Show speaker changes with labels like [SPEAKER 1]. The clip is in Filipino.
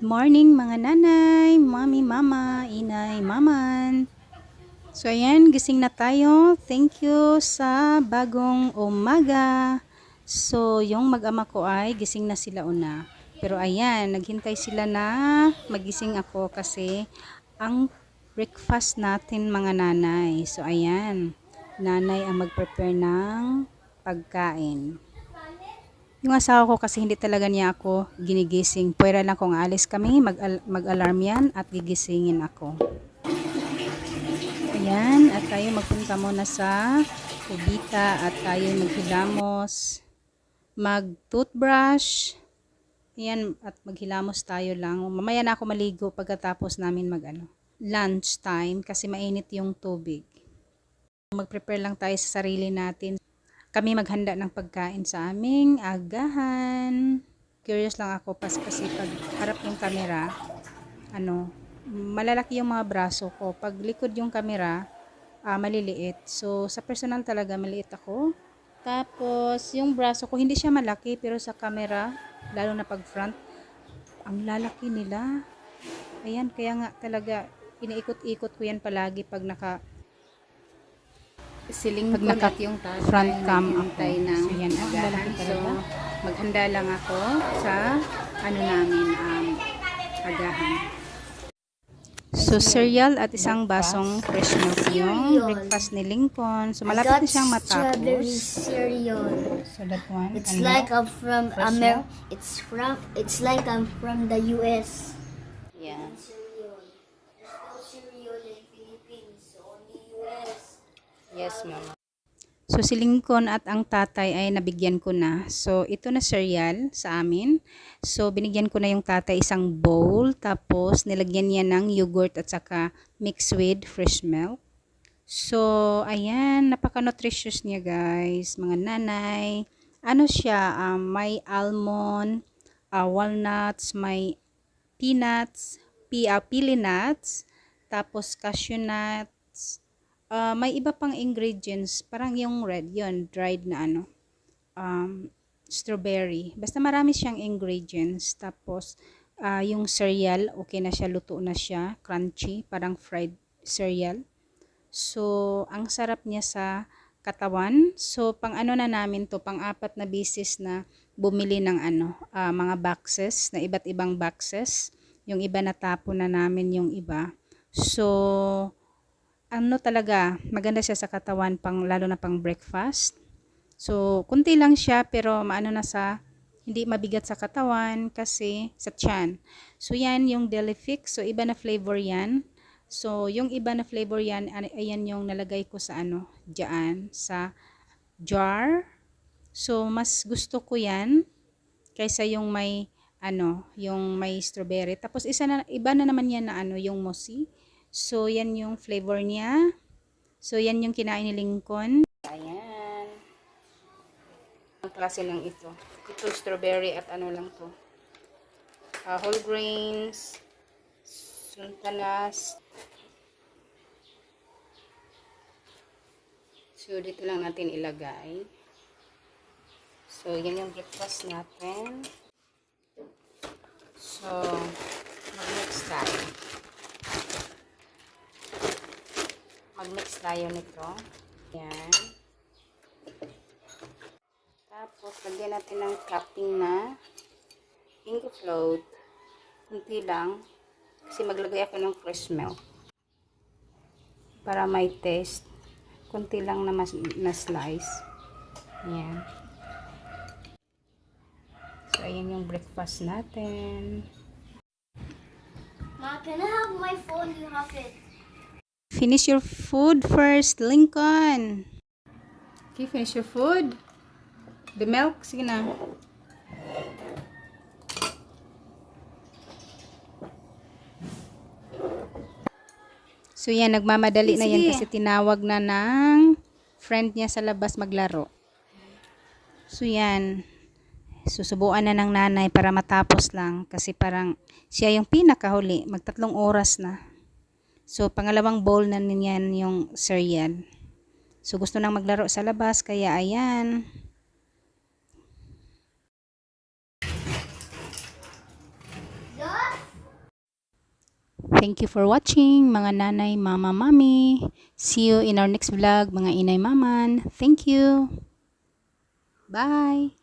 [SPEAKER 1] Morning mga nanay, mami, mama, inay, maman. So ayan, gising na tayo. Thank you sa bagong umaga. So yung mag-ama ko ay gising na sila una. Pero ayan, naghintay sila na magising ako kasi ang breakfast natin mga nanay. So ayan, nanay ang mag-prepare ng pagkain. Yung asawa ko kasi hindi talaga niya ako ginigising. Pwera lang kung alis kami, mag- mag-alarm yan at gigisingin ako. Ayan, at tayo magpunta muna sa kubita at tayo maghilamos, mag-toothbrush, ayan, at maghilamos tayo lang. Mamaya na ako maligo pagkatapos namin mag ano, lunch time kasi mainit yung tubig. Mag-prepare lang tayo sa sarili natin kami maghanda ng pagkain sa aming agahan. Curious lang ako pas kasi pag harap yung camera, ano, malalaki yung mga braso ko. Pag likod yung camera, ah, maliliit. So, sa personal talaga, maliit ako. Tapos, yung braso ko, hindi siya malaki, pero sa camera, lalo na pag front, ang lalaki nila. Ayan, kaya nga talaga, iniikot-ikot ko yan palagi pag naka
[SPEAKER 2] siling
[SPEAKER 1] Pag naka-
[SPEAKER 2] yung tatay
[SPEAKER 1] front cam ako.
[SPEAKER 2] ng
[SPEAKER 1] So, yan, ang
[SPEAKER 2] agahan. So, maghanda lang ako sa ano namin, um, agahan.
[SPEAKER 1] So, cereal at isang basong fresh milk yung breakfast ni Lincoln. So, malapit na siyang
[SPEAKER 3] Strawberry
[SPEAKER 1] matapos.
[SPEAKER 3] cereal.
[SPEAKER 1] So, that one.
[SPEAKER 3] It's
[SPEAKER 1] ano?
[SPEAKER 3] like I'm from Amer. It's from. It's like I'm from the U.S.
[SPEAKER 2] Yan.
[SPEAKER 3] Cereal. There's no cereal in Philippines. Only U.S.
[SPEAKER 2] Yes, mama.
[SPEAKER 1] So, si Lincoln at ang tatay ay nabigyan ko na. So, ito na cereal sa amin. So, binigyan ko na yung tatay isang bowl. Tapos, nilagyan niya ng yogurt at saka mixed with fresh milk. So, ayan. Napaka-nutritious niya, guys. Mga nanay. Ano siya? Um, may almond, uh, walnuts, may peanuts, pi, uh, pili nuts, tapos cashew nuts, Ah, may iba pang ingredients, parang yung red, yun, dried na ano, um, strawberry. Basta marami siyang ingredients. Tapos, ah, yung cereal, okay na siya, luto na siya, crunchy, parang fried cereal. So, ang sarap niya sa katawan. So, pang ano na namin to, pang apat na bisis na bumili ng ano, ah, mga boxes, na iba't ibang boxes. Yung iba natapo na namin yung iba. So, ano talaga, maganda siya sa katawan pang lalo na pang breakfast. So, kunti lang siya pero maano na sa hindi mabigat sa katawan kasi sa tiyan. So, yan yung Delifix. So, iba na flavor yan. So, yung iba na flavor yan, an- ayan yung nalagay ko sa ano, diyan, sa jar. So, mas gusto ko yan kaysa yung may ano, yung may strawberry. Tapos isa na iba na naman yan na ano, yung mosi. So, yan yung flavor niya. So, yan yung kinain ni Lincoln.
[SPEAKER 2] Ayan. Ang klase lang ito. Ito strawberry at ano lang to. Ah, whole grains, sultanas. So, dito lang natin ilagay. So, yan yung breakfast natin. So, mag-mix tayo. Mag-mix tayo nito. Yan. Tapos, lagyan natin ng topping na pink float. Kunti lang. Kasi maglagay ako ng fresh milk. Para may taste. Kunti lang na, mas, na slice. Yan. So, ayan yung breakfast natin.
[SPEAKER 3] Ma, can I have my phone? You have it.
[SPEAKER 1] Finish your food first, Lincoln.
[SPEAKER 2] Okay, finish your food. The milk, sige na.
[SPEAKER 1] So, yan, nagmamadali na yan kasi tinawag na ng friend niya sa labas maglaro. So, yan. Susubuan na ng nanay para matapos lang kasi parang siya yung pinakahuli. Magtatlong oras na. So, pangalawang bowl na niyan yung cereal. So, gusto nang maglaro sa labas kaya ayan. Thank you for watching mga nanay, mama, mami. See you in our next vlog mga inay maman. Thank you. Bye.